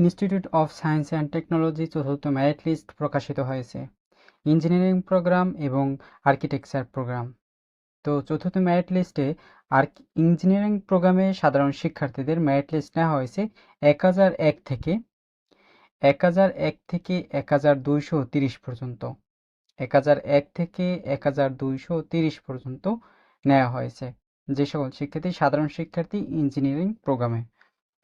Institute of science and technology চতুর্থ merit list প্রকাশিত হয়েছে। ইঞ্জিনিয়ারিং প্রোগ্রাম এবং আর্কিটেকচার প্রোগ্রাম তো চতুর্থ মেরিট লিস্টে আর ইঞ্জিনিয়ারিং প্রোগ্রামে সাধারণ শিক্ষার্থীদের মেরিট লিস্ট নেওয়া হয়েছে এক হাজার এক থেকে এক হাজার এক থেকে এক হাজার দুইশো তিরিশ পর্যন্ত। এক হাজার এক থেকে এক হাজার দুইশো তিরিশ পর্যন্ত নেওয়া হয়েছে। যে সকল শিক্ষার্থী সাধারণ শিক্ষার্থী ইঞ্জিনিয়ারিং প্রোগ্রামে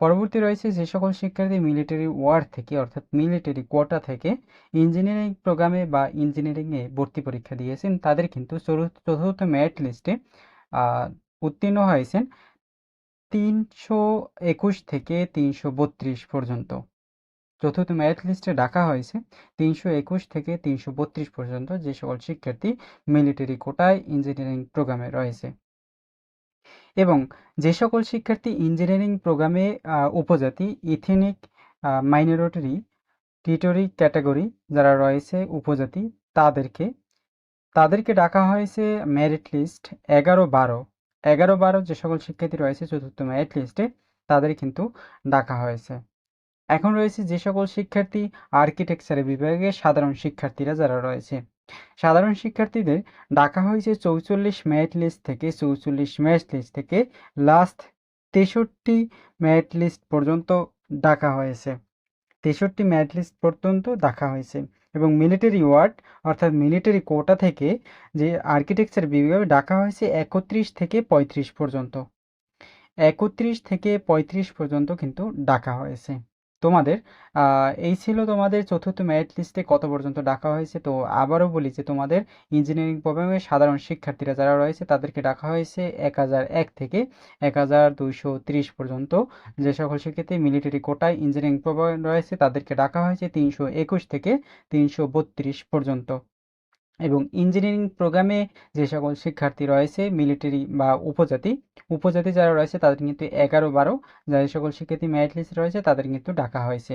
পরবর্তী রয়েছে যে সকল শিক্ষার্থী মিলিটারি ওয়ার্ড থেকে, অর্থাৎ মিলিটারি কোটা থেকে ইঞ্জিনিয়ারিং প্রোগ্রামে বা ইঞ্জিনিয়ারিংয়ে ভর্তি পরীক্ষা দিয়েছেন। তাদের কিন্তু চতুর্থ মেরিট লিস্টে উত্তীর্ণ হয়েছেন তিনশো একুশ থেকে তিনশো বত্রিশ পর্যন্ত। চতুর্থ মেরিট লিস্টে ডাকা হয়েছে তিনশো একুশ থেকে তিনশো বত্রিশ পর্যন্ত যে সকল শিক্ষার্থী মিলিটারি কোটায় ইঞ্জিনিয়ারিং প্রোগ্রামে রয়েছে। এবং যে সকল শিক্ষার্থী ইঞ্জিনিয়ারিং প্রোগ্রামে উপজাতি ইথেনিক মাইনরিটি টিটরি ক্যাটাগরি যারা রয়েছে উপজাতি, তাদেরকে তাদেরকে ডাকা হয়েছে মেরিট লিস্ট এগারো বারো। এগারো বারো যে সকল শিক্ষার্থী রয়েছে চতুর্থ মেরিট লিস্টে তাদের কিন্তু ডাকা হয়েছে। এখন রয়েছে যে সকল শিক্ষার্থী আর্কিটেকচারের বিভাগে সাধারণ শিক্ষার্থীরা যারা রয়েছে সাধারণ শিক্ষার্থীদের ডাকা হয়েছে চৌচল্লিশ মেরিট লিস্ট থেকে চৌচল্লিশ মেরিট লিস্ট থেকে লাস্ট তেষট্টি মেরিট লিস্ট পর্যন্ত ডাকা হয়েছে। তেষট্টি মেরিট লিস্ট পর্যন্ত ডাকা হয়েছে এবং মিলিটারি ওয়ার্ড অর্থাৎ মিলিটারি কোটা থেকে যে আর্কিটেকচার বিভাগে ডাকা হয়েছে একত্রিশ থেকে পঁয়ত্রিশ পর্যন্ত। একত্রিশ থেকে পঁয়ত্রিশ পর্যন্ত কিন্তু ডাকা হয়েছে। তোমাদের এই ছিল তোমাদের চতুর্থ মেরিট লিস্টে কত পর্যন্ত ডাকা হয়েছে। তো আবারও বলি যে তোমাদের ইঞ্জিনিয়ারিং প্রোগ্রামে সাধারণ শিক্ষার্থীরা যারা রয়েছে, তাদেরকে ডাকা হয়েছে এক হাজার এক থেকে এক হাজার দুইশো তিরিশ পর্যন্ত। যে সকল শিক্ষার্থী মিলিটারি কোটায় ইঞ্জিনিয়ারিং প্রোগ্রাম রয়েছে, তাদেরকে ডাকা হয়েছে তিনশো একুশ থেকে তিনশো বত্রিশ পর্যন্ত। এবং ইঞ্জিনিয়ারিং প্রোগ্রামে যে সকল শিক্ষার্থী রয়েছে, মিলিটারি বা উপজাতি উপজাতি যারা রয়েছে তাদের কিন্তু এগারো বারো যে সকল শিক্ষার্থী মেরিট লিস্ট রয়েছে তাদের কিন্তু ডাকা হয়েছে।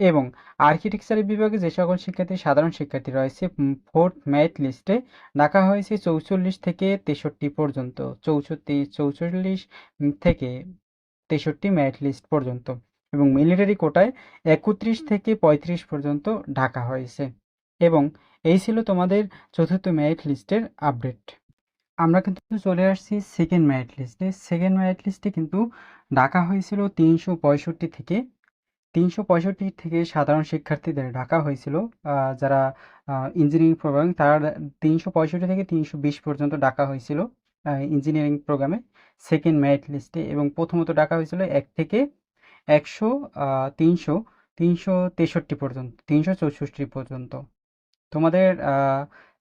এবং আর্কিটেকচার বিভাগে যে সকল শিক্ষার্থী, সাধারণ শিক্ষার্থী রয়েছে ফোর্থ মেরিট লিস্টে ডাকা হয়েছে চৌচল্লিশ থেকে তেষট্টি পর্যন্ত, চৌষট্টি, চৌচল্লিশ থেকে তেষট্টি মেরিট লিস্ট পর্যন্ত এবং মিলিটারি কোটায় একত্রিশ থেকে পঁয়ত্রিশ পর্যন্ত ঢাকা হয়েছে। এবং এই ছিল তোমাদের চতুর্থ মেরিট লিস্টের আপডেট আমরা কিন্তু চলে আসছি সেকেন্ড মেরিট লিস্টে সেকেন্ড মেরিট লিস্টে কিন্তু ডাকা হয়েছিল তিনশো পঁয়ষট্টি থেকে। তিনশো পঁয়ষট্টি থেকে সাধারণ শিক্ষার্থীদের ডাকা হয়েছিল যারা ইঞ্জিনিয়ারিং প্রোগ্রাম তারা তিনশো পঁয়ষট্টি থেকে তিনশো বিশ পর্যন্ত ডাকা হয়েছিল ইঞ্জিনিয়ারিং প্রোগ্রামে সেকেন্ড মেরিট লিস্টে এবং প্রথমত ডাকা হয়েছিল এক থেকে একশো তিনশো তিনশো তেষট্টি পর্যন্ত, তিনশো চৌষট্টি পর্যন্ত। তোমাদের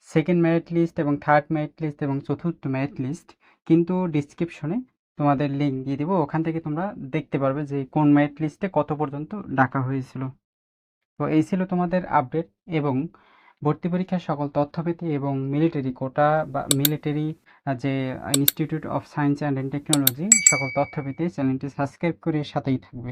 সেকেন্ড মেরিট লিস্ট এবং থার্ড মেরিট লিস্ট এবং চতুর্থ মেরিট লিস্ট কিন্তু ডিসক্রিপশনে তোমাদের লিঙ্ক দিয়ে দেবো। ওখান থেকে তোমরা দেখতে পারবে যে কোন মেরিট লিস্টে কত পর্যন্ত ডাকা হয়েছিল। তো এই ছিল তোমাদের আপডেট এবং ভর্তি পরীক্ষার সকল তথ্য পেতে এবং মিলিটারি কোটা বা মিলিটারি যে institute of science and technology সকল তথ্য পেতে চ্যানেলটি সাবস্ক্রাইব করে সাথেই থাকবে।